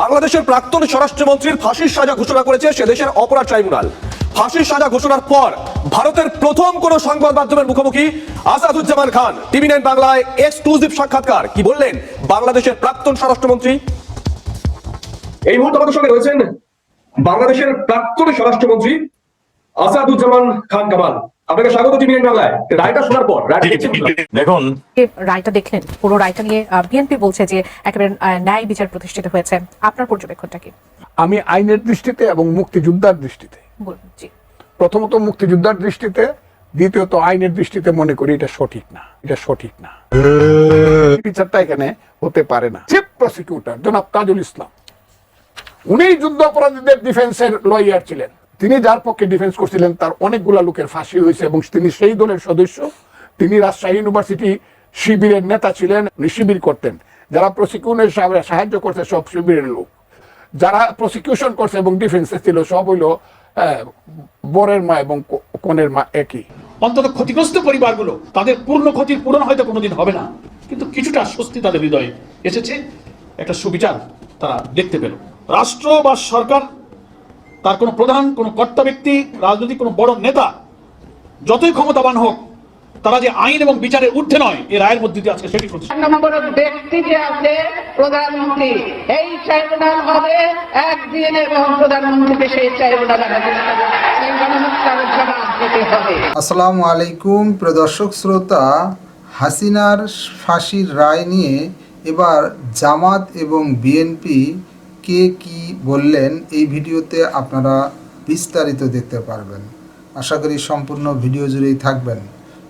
বাংলাদেশের প্রাক্তন স্বরাষ্ট্রমন্ত্রীর ফাঁসির সাজা ঘোষণা করেছে সে দেশের অপরাধ ট্রাইব্যুনাল। ফাঁসির সাজা ঘোষণার পর ভারতের প্রথম কোন সংবাদ মাধ্যমের মুখোমুখি আসাদুজ্জামান খান। টিভি নাইন বাংলায় এক্সক্লুসিভ সাক্ষাৎকার। কি বললেন বাংলাদেশের প্রাক্তন স্বরাষ্ট্রমন্ত্রী? এই মুহূর্তে আমাদের সঙ্গে রয়েছেন বাংলাদেশের প্রাক্তন স্বরাষ্ট্রমন্ত্রী আসাদুজ্জামান খান কামাল। আপনাকে স্বাগত বাংলায়। রায়টা শোনার পর? দেখুন। রায়টা দেখলেন পুরো রায়টা নিয়ে বিএনপি বলছে যে একেবারে ন্যায় বিচার প্রতিষ্ঠিত হয়েছে। আপনার পর্যবেক্ষণটা কি? আমি আইনের দৃষ্টিতে এবং মুক্তিযোদ্ধার দৃষ্টিতে। প্রথমত মুক্তিযোদ্ধার দৃষ্টিতে দ্বিতীয়ত আইনের দৃষ্টিতে মনে করি এটা সঠিক না। এটা সঠিক না। বিচারটা এখানে হতে পারে না। চিফ প্রসিকিউটর জনাব তাজুল ইসলাম উনি যুদ্ধ অপরাধীদের ডিফেন্সের লয়ার ছিলেন। তিনি যার পক্ষে ডিফেন্স করছিলেন, তার অনেকগুলা লোকের ফাঁসি হয়েছে এবং তিনি সেই দলের সদস্য। তিনি রাজশাহী ইউনিভার্সিটি শিবিরের নেতা ছিলেন শিবির করতেন। যারা প্রসিকিউশনের সাহায্য করছে, সব শিবিরের লোক। যারা প্রসিকিউশন করছে এবং ডিফেন্সে ছিল, সব হইল বরের মা এবং কনের মা একই। অন্তত ক্ষতিগ্রস্ত পরিবারগুলো তাদের পূর্ণ ক্ষতির পূরণ হয়তো কোনোদিন হবে না, কিন্তু কিছুটা স্বস্তি তাদের হৃদয়ে এসেছে। একটা সুবিচার তারা দেখতে পেল। রাষ্ট্র বা সরকার তার কোনো প্রধান কোনো কর্তা ব্যক্তি রাজনৈতিক কোনো বড় নেতা যতই ক্ষমতাবান হোক তারা যে আইন এবং বিচারের ঊর্ধ্বে নয় এই রায়ের মধ্যে দিয়ে আজকে সেটি এক ব্যক্তি যে আছে প্রধানমন্ত্রী এই ট্রাইব্যুনাল হবে একদিন এবং প্রধানমন্ত্রীকে সেই ট্রাইব্যুনাল আসসালামু আলাইকুম প্রদর্শক শ্রোতা হাসিনার ফাঁসির রায় নিয়ে এবার জামাত এবং বিএনপি কে কি বললেন এই ভিডিওতে আপনারা বিস্তারিত দেখতে পারবেন। আশা করি সম্পূর্ণ ভিডিও জুড়েই থাকবেন।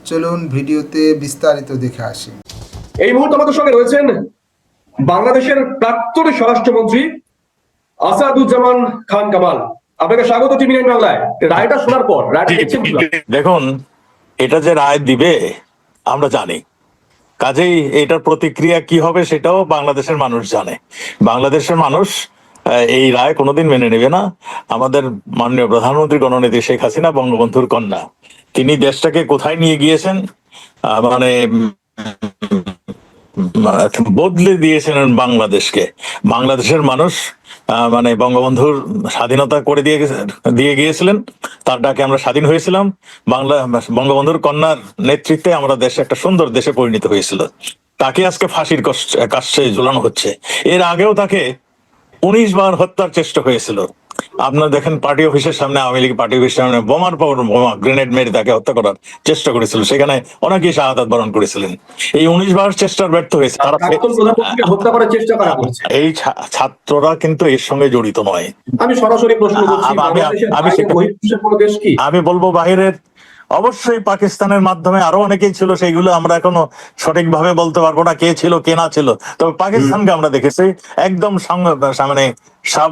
চলুন ভিডিওতে বিস্তারিত দেখে আসি। এই মুহূর্তে আমাদের সঙ্গে রয়েছেন বাংলাদেশের প্রাক্তন স্বরাষ্ট্রমন্ত্রী আসাদুজ্জামান খান কামাল। আপনাকে স্বাগত টিভি নাইন বাংলায়। রায়টা শোনার পর কীভাবে? দেখুন এটা যে রায় দিবে আমরা জানি। কাজেই এটার প্রতিক্রিয়া কি হবে সেটাও বাংলাদেশের মানুষ জানে। বাংলাদেশের মানুষ এই রায় কোনোদিন মেনে নেবে না। আমাদের মাননীয় প্রধানমন্ত্রী গণনীতি শেখ হাসিনা, বঙ্গবন্ধুর কন্যা। তিনি দেশটাকে কোথায় নিয়ে গিয়েছেন? মানে বদলে দিয়েছেন বাংলাদেশকে। বাংলাদেশের মানুষ মানে বঙ্গবন্ধুর স্বাধীনতা করে দিয়ে দিয়ে গিয়েছিলেন, তার ডাকে আমরা স্বাধীন হয়েছিলাম। বাংলা, বঙ্গবন্ধুর কন্যার নেতৃত্বে আমরা দেশে, একটা সুন্দর দেশে পরিণত হয়েছিল। তাকে আজকে ফাঁসির কাষ্ঠে ঝুলানো হচ্ছে। এর আগেও তাকে উনিশ বার হত্যার চেষ্টা হয়েছিল। আপনার দেখেন পার্টি অফিসের সামনে আওয়ামী লীগ পার্টি অফিসের সামনে বোমার পর বোমা গ্রেনেড মেরে তাকে হত্যা করার চেষ্টা করেছিল। সেখানে অনেকেই শাহাদাত বরণ করেছিলেন। এই উনিশ বার চেষ্টার ব্যর্থ হয়েছে। তারা হত্যা করার চেষ্টা করা এই ছাত্ররা কিন্তু এর সঙ্গে জড়িত নয়। আমি সরাসরি প্রশ্ন আমি- আমি- বলব বাহিরের অবশ্যই পাকিস্তানের মাধ্যমে আরও অনেকেই ছিল সেইগুলো আমরা এখনও সঠিকভাবে বলতে পারব না কে ছিল কে না ছিল। তবে পাকিস্তানকে আমরা দেখেছি একদম সঙ্গে- মানে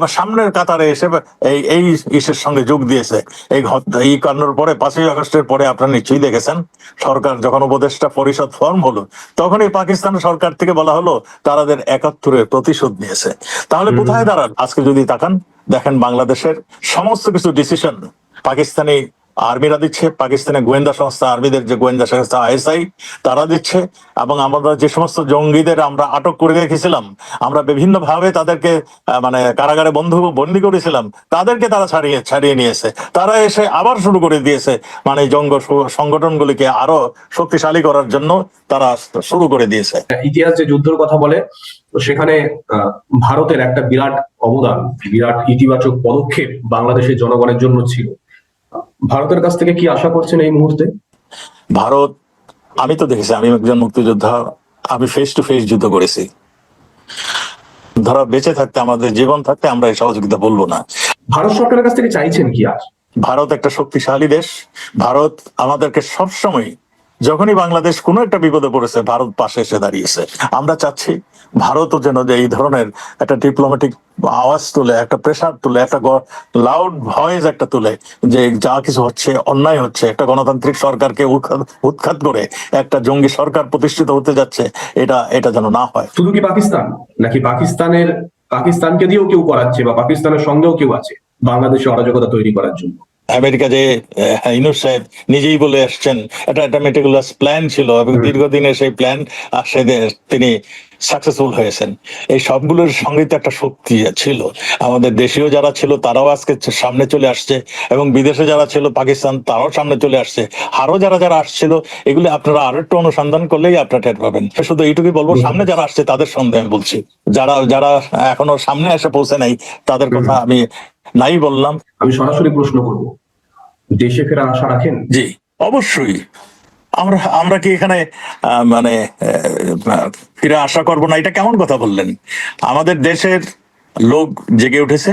সামনের কাতারে এসে এই এই ইসের সঙ্গে যোগ দিয়েছে। এই এই কান্ডর পরে পাঁচই আগস্টের পরে আপনারা নিশ্চয়ই দেখেছেন সরকার যখন উপদেষ্টা পরিষদ ফর্ম হলো তখনই পাকিস্তান সরকার থেকে বলা হলো তারাদের একাত্তরের প্রতিশোধ নিয়েছে। তাহলে কোথায় দাঁড়ান? আজকে যদি তাকান দেখেন বাংলাদেশের সমস্ত কিছু ডিসিশন পাকিস্তানি আর্মিরা দিচ্ছে, পাকিস্তানের গোয়েন্দা সংস্থা, আর্মিদের যে গোয়েন্দা সংস্থা, আইএসআই, তারা দিচ্ছে, এবং আমরা যে সমস্ত জঙ্গিদের আমরা আটক করে রেখেছিলাম, আমরা বিভিন্ন ভাবে তাদেরকে মানে কারাগারে বন্ধু, বন্দি করেছিলাম, তাদেরকে তারা ছাড়িয়ে ছাড়িয়ে নিয়েছে। তারা এসে আবার শুরু করে দিয়েছে মানে জঙ্গ সংগঠনগুলিকে আরও শক্তিশালী করার জন্য তারা শুরু করে দিয়েছে। ইতিহাস যে যুদ্ধের কথা বলে, তো সেখানে ভারতের একটা বিরাট অবদান, বিরাট ইতিবাচক পদক্ষেপ বাংলাদেশের জনগণের জন্য ছিল। ভারতের কাছ থেকে কি আশা করছেন এই মুহূর্তে? ভারত আমি তো দেখেছি আমি একজন মুক্তিযোদ্ধা আমি ফেস টু ফেস যুদ্ধ করেছি। ধরা বেঁচে থাকতে আমাদের জীবন থাকতে আমরা এই সহযোগিতা বলব না। ভারত সরকারের কাছ থেকে চাইছেন কি আর? ভারত একটা শক্তিশালী দেশ। ভারত আমাদেরকে সবসময় যখনই বাংলাদেশ কোনো একটা বিপদে পড়েছে, ভারত পাশে এসে দাঁড়িয়েছে। আমরা চাচ্ছি ভারতও যেন যে এই ধরনের একটা ডিপ্লোম্যাটিক আওয়াজ তুলে, একটা প্রেসার তুলে, একটা লাউড ভয়েস একটা তুলে, যে যা কিছু হচ্ছে, অন্যায় হচ্ছে, একটা গণতান্ত্রিক সরকারকে উৎখাত করে একটা জঙ্গি সরকার প্রতিষ্ঠিত হতে যাচ্ছে, এটা এটা যেন না হয়। শুধু কি পাকিস্তান? নাকি পাকিস্তানের, পাকিস্তানকে দিয়েও কেউ করাচ্ছে বা পাকিস্তানের সঙ্গেও কেউ আছে বাংলাদেশে অরাজকতা তৈরি করার জন্য? আমেরিকা যে আহ, ইউনুস সাহেব নিজেই বলে আসছেন এটা একটা মেটিকুলাস প্ল্যান ছিল এবং দীর্ঘদিনের সেই প্ল্যান আসে তিনি সাকসেসফুল হয়েছেন। এই সবগুলোর সঙ্গে তো একটা শক্তি ছিল। আমাদের দেশীয় যারা ছিল তারাও আজকে সামনে চলে আসছে এবং বিদেশে যারা ছিল পাকিস্তান তারাও সামনে চলে আসছে। আরও যারা যারা আসছিল এগুলি আপনারা আরও একটু অনুসন্ধান করলেই আপনারা টের পাবেন। শুধু এইটুকুই বলব সামনে যারা আসছে তাদের সন্দেহ আমি বলছি। যারা যারা এখনও সামনে এসে পৌঁছে নাই তাদের কথা আমি নাই বললাম। আমি সরাসরি প্রশ্ন করব। দেশে ফেরার আশা রাখেন? জি অবশ্যই। আমরা আমরা কি এখানে মানে ফিরে আশা করব না? এটা কেমন কথা বললেন? আমাদের দেশের লোক জেগে উঠেছে।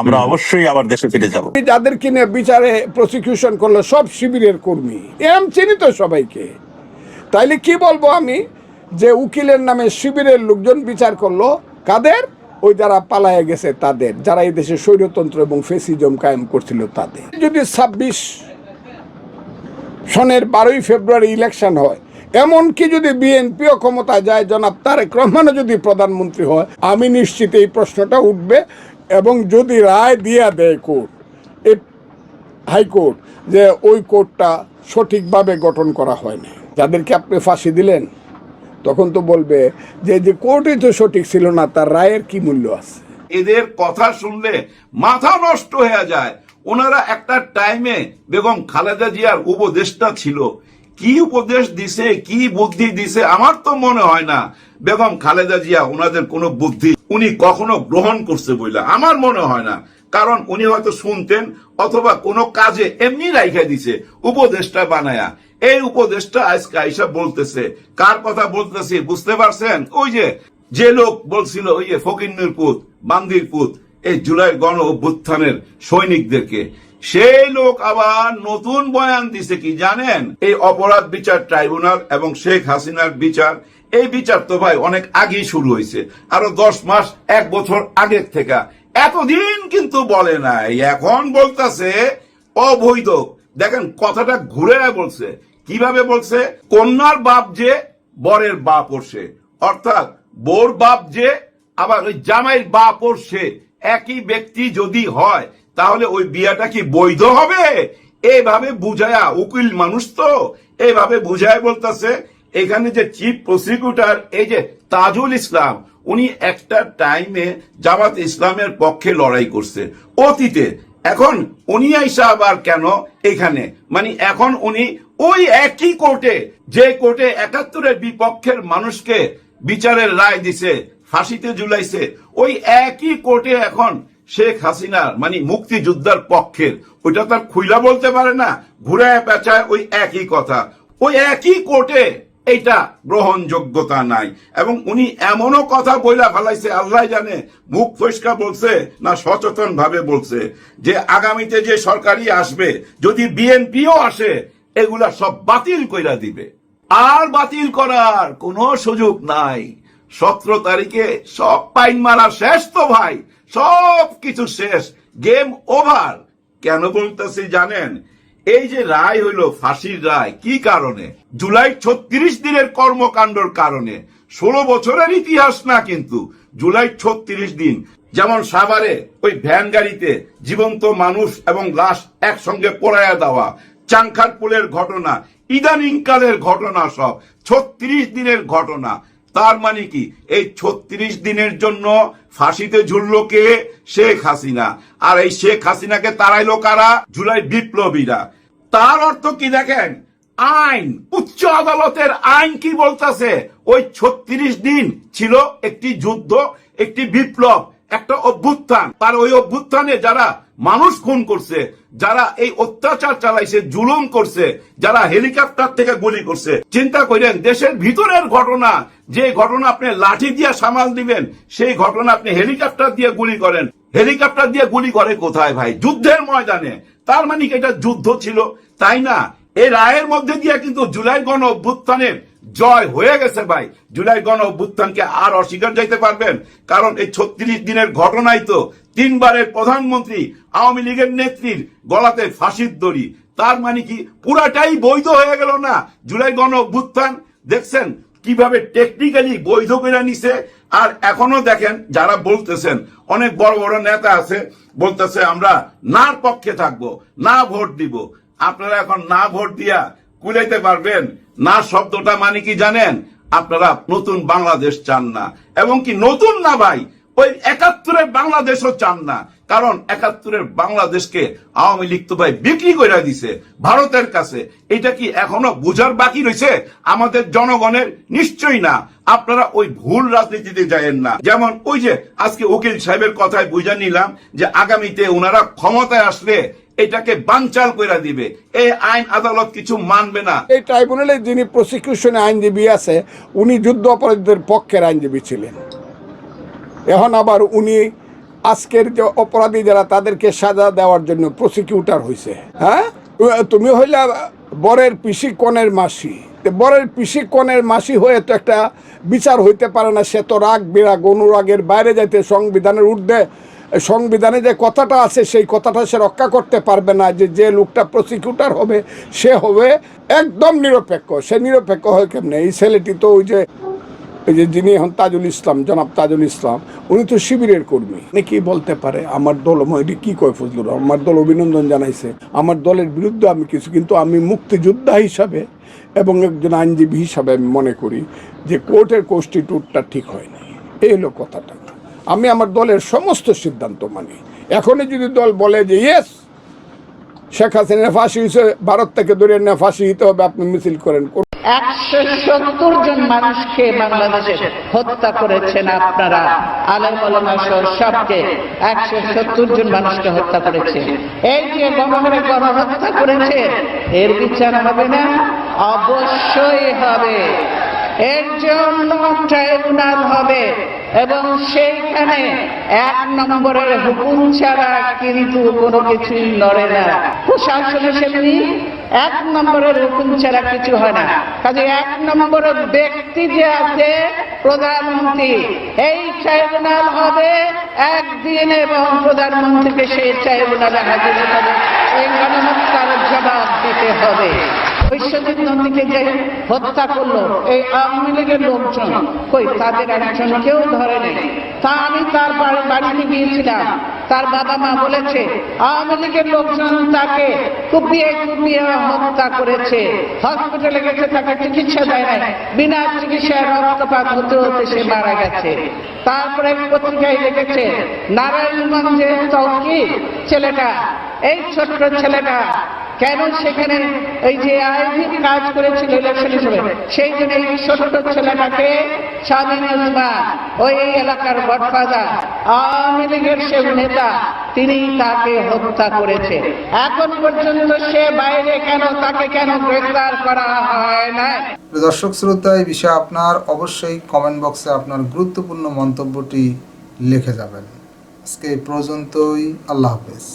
আমরা অবশ্যই আবার দেশে ফিরে যাব। যাদের কিনে বিচারে প্রসিকিউশন করল সব শিবিরের কর্মী। এম চিনি তো সবাইকে। তাইলে কি বলব আমি? যে উকিলের নামে শিবিরের লোকজন বিচার করল কাদের? ওই যারা পালায়ে গেছে তাদের। যারা এই দেশে স্বৈরতন্ত্র এবং ফেসিজম কায়েম করছিল তাদের। যদি ছাব্বিশ সনের বারোই ফেব্রুয়ারি ইলেকশন হয়। এমনকি যদি বিএনপিও ক্ষমতা যায়, জনাব তারেক রহমানও যদি প্রধানমন্ত্রী হয়, আমি নিশ্চিত এই প্রশ্নটা উঠবে এবং যদি রায় দিয়া দেয় কোর্ট এই হাইকোর্ট যে ওই কোর্টটা সঠিকভাবে গঠন করা হয়নি। যাদেরকে আপনি ফাঁসি দিলেন, তখন তো বলবে যে যে কোর্টই তো সঠিক ছিল না, তার রায়ের কি মূল্য আছে? এদের কথা শুনলে মাথা নষ্ট হয়ে যায়। ওনারা একটা টাইমে বেগম খালেদা জিয়ার উপদেশটা ছিল। কি উপদেশ দিছে, কি বুদ্ধি দিছে, আমার তো মনে হয় না বেগম খালেদা জিয়া ওনাদের কোনো বুদ্ধি উনি কখনো গ্রহণ করছে বইলা। আমার মনে হয় না। কারণ উনি হয়তো শুনতেন অথবা কোনো কাজে এমনি রাইখা দিছে উপদেশটা বানায়া। এই উপদেশটা আজকে আইসা বলতেছে, কার কথা বলতেছি বুঝতে পারছেন? ওই যে যে লোক বলছিল, ওই যে ফকিন্নুর পুত, বান্দির পুত। এই জুলাই গণ অভ্যুত্থানের সৈনিকদেরকে। সেই লোক আবার নতুন বয়ান দিছে কি জানেন? এই অপরাধ বিচার ট্রাইব্যুনাল এবং শেখ হাসিনার বিচার। এই বিচার তো ভাই অনেক আগেই শুরু হয়েছে। আরও দশ মাস, এক বছর আগের থেকে। এতদিন কিন্তু বলে নাই। এখন বলতাছে, অবৈধ। দেখেন কথাটা ঘুরে বলছে। কীভাবে বলছে? কন্যার বাপ যে, বরের বাপ ওরসে অর্থাৎ বোর বাপ যে, আবার ওই জামাইয়ের বাপ ওরসে একই ব্যক্তি যদি হয়, তাহলে ওই বিয়াটা কি বৈধ হবে? এইভাবে বুঝায়া উকিল মানুষ তো এইভাবে বুঝায় বলতেছে, এখানে যে চিফ প্রসিকিউটর এই যে তাজুল ইসলাম, উনি একটা টাইমে জামাত ইসলামের পক্ষে লড়াই করছে। অতীতে, এখন উনি আইসা আবার কেন এখানে? মানে এখন উনি ওই একই কোর্টে যে কোর্টে একাত্তরের বিপক্ষের মানুষকে বিচারের রায় দিছে ফাঁসিতে ঝুলাইছে। ওই একই কোর্টে এখন শেখ হাসিনার মানে মুক্তিযোদ্ধার পক্ষের। ওইটা তার খুইলা বলতে পারে না ঘুরে পেঁচায় ওই একই কথা। ওই একই কোর্টে এইটা গ্রহণযোগ্যতা নাই। এবং উনি এমনও কথা বইলা ফেলাইছে, আল্লাহ জানে, মুখ ফসকা বলছে না সচেতন ভাবে বলছে, যে আগামীতে যে সরকারি আসবে, যদি বিএনপিও আসে, এগুলা সব বাতিল কইরা দিবে। আর বাতিল করার কোনো সুযোগ নাই। সতেরো তারিখে সব পাইন মারা শেষ তো ভাই, সব কিছু শেষ, গেম ওভার। কেন বলতেছি জানেন? এই যে রায় হইল, ফাঁসির রায়, কি কারণে? জুলাই ছত্রিশ দিনের কর্মকাণ্ডর কারণে। ষোলো বছরের ইতিহাস না কিন্তু, জুলাই ছত্রিশ দিন। যেমন সাভারে ওই ভ্যান গাড়িতে জীবন্ত মানুষ এবং লাশ একসঙ্গে পোড়ায়া দেওয়া, চাংখারপুলের ঘটনা, ইদানিংকালের ঘটনা সব, ছত্রিশ দিনের ঘটনা। তার মানে কি? এই ছত্রিশ দিনের জন্য ফাঁসিতে ঝুললো কে? শেখ হাসিনা। আর এই শেখ হাসিনাকে তাড়াইলো কারা? জুলাই বিপ্লবীরা। তার অর্থ কি দেখেন? আইন, উচ্চ আদালতের আইন কি বলতেছে? ওই ছত্রিশ দিন ছিল একটি যুদ্ধ, একটি বিপ্লব, একটা অভ্যুত্থান। তার ওই অভ্যুত্থানে যারা মানুষ খুন করছে, যারা এই অত্যাচার চালাইছে, জুলুম করছে, যারা হেলিকপ্টার থেকে গুলি করছে। চিন্তা করেন, দেশের ভিতরের ঘটনা, যে ঘটনা আপনি লাঠি দিয়ে সামাল দিবেন, সেই ঘটনা আপনি হেলিকপ্টার দিয়ে গুলি করেন। হেলিকপ্টার দিয়ে গুলি করে কোথায় ভাই? যুদ্ধের ময়দানে। তার মানে এটা যুদ্ধ ছিল? তাই না? এই রায়ের মধ্যে দিয়ে কিন্তু জুলাই গণ অভ্যুত্থানের জয় হয়ে গেছে ভাই। জুলাই গণ অভ্যুত্থানকে আর অস্বীকার যাইতে পারবেন। কারণ এই ছত্রিশ দিনের ঘটনাই তো তিনবারের প্রধানমন্ত্রী, আওয়ামী লীগের নেত্রীর গলাতে ফাঁসির দড়ি। তার মানে কি পুরাটাই বৈধ হয়ে গেল না? জুলাই গণ অভ্যুত্থান, দেখছেন কীভাবে টেকনিক্যালি বৈধ করে নিছে? আর এখনও দেখেন যারা বলতেছেন, অনেক বড় বড় নেতা আছে, বলতেছে আমরা নার পক্ষে থাকব, না ভোট দিব। আপনারা এখন না ভোট দিয়া কুলাইতে পারবেন? না শব্দটা মানে কি জানেন? আপনারা নতুন বাংলাদেশ চান না। এবং কি নতুন না ভাই? ওই একাত্তরের বাংলাদেশও চান না। কারণ একাত্তরের বাংলাদেশকে আওয়ামী লীগ তো ভাই বিক্রি করে দিছে ভারতের কাছে। এটা কি এখনও বুঝার বাকি রয়েছে আমাদের জনগণের নিশ্চয়ই না। আপনারা ওই ভুল রাজনীতিতে যায়েন না। যেমন ওই যে আজকে উকিল সাহেবের কথায় বুঝে নিলাম যে আগামীতে ওনারা ক্ষমতায় আসলে এটাকে বানচাল করে দিবে। এই আইন আদালত কিছু মানবে না। এই ট্রাইব্যুনালে যিনি প্রসিকিউশনে আইনজীবী আছে, উনি যুদ্ধ অপরাধীদের পক্ষের আইনজীবী ছিলেন। এখন আবার উনি আজকের যে অপরাধী যারা, তাদেরকে সাজা দেওয়ার জন্য প্রসিকিউটার হয়েছে হ্যাঁ? তুমি হইলা বরের পিসি কনের মাসি। বরের পিসি কনের মাসি হয়ে তো একটা বিচার হইতে পারে না, সে তো রাগ বিরাগ, অনুরাগের বাইরে যাইতে সংবিধানের ঊর্ধ্বে সংবিধানে যে কথাটা আছে, সেই কথাটা সে রক্ষা করতে পারবে না যে যে লোকটা প্রসিকিউটর হবে, সে হবে একদম নিরপেক্ষ। সে নিরপেক্ষ হয় কেমনে? এই ছেলেটি তো ওই যে, এই যে যিনি এখন তাজুল ইসলাম, জনাব তাজুল ইসলাম, উনি তো শিবিরের কর্মী। কি বলতে পারে, আমার দল এটি কি কয় ফজলুর আমার দল অভিনন্দন জানাইছে। আমার দলের বিরুদ্ধে আমি কিছু, কিন্তু আমি মুক্তিযোদ্ধা হিসাবে এবং একজন আইনজীবী হিসাবে আমি মনে করি যে কোর্টের কনস্টিটিউটটা ঠিক হয়নি। এই হলো কথাটা। আমি আমার দলের সমস্ত সিদ্ধান্ত মানি। এখনই যদি দল বলে যে ইয়েস শেখ হাসিনা ফাঁসি হয়েছে, ভারত থেকে ধরে না, ফাঁসি দিতে হবে, আপনি মিছিল করেন। একশো সত্তর জন মানুষকে বাংলাদেশে হত্যা করেছেন আপনারা। সবকে একশো সত্তর জন মানুষকে হত্যা এই যে গণহারে গণহত্যা করেছে, এর বিচার হবে না? অবশ্যই হবে। এর জন্য ট্রাইব্যুনাল হবে। এবং সেইখানে এক নম্বরের হুকুম ছাড়া কিন্তু কোনো কিছুই নড়ে না। প্রশাসনে সেমনি, এক নম্বরের হুকুম ছাড়া কিছু হয় না। কাজে এক নম্বরের ব্যক্তি যে আছে, প্রধানমন্ত্রী, এই ট্রাইব্যুনাল হবে একদিন এবং প্রধানমন্ত্রীকে সেই ট্রাইব্যুনালে হাজির হবে। এই গণহত্যার জবাব দিতে হবে। তার বাবা মা বলেছে, আওয়ামী লীগের লোকজন তাকে কুপিয়ে কুপিয়ে হত্যা করেছে। হসপিটালে গেছে, তাকে চিকিৎসা দেয় নাই। বিনা চিকিৎসায় রক্তপাত হতে হতে সে মারা গেছে। তারপরে পত্রিকায় লিখেছে, নারায়ণগঞ্জের চৌকি ছেলেটা, এই ছোট্ট ছেলেটা কেন সেখানে এই যে আইভি কাজ করেছিল ইলেকশন হিসেবে? সেই জন্য এই ছোট্ট ছেলেটাকে স্বাধীন ওসমান ওই এলাকার গডফাদার, আওয়ামী লীগের সে নেতা, তিনি তাকে হত্যা করেছে। এখন পর্যন্ত সে বাইরে কেন, তাকে কেন গ্রেফতার করা হয় না দর্শক শ্রোতা, এই বিষয়ে আপনার অবশ্যই কমেন্ট বক্সে আপনার গুরুত্বপূর্ণ মন্তব্যটি লিখে যাবেন। আজকে পর্যন্তই, আল্লাহ হাফেজ।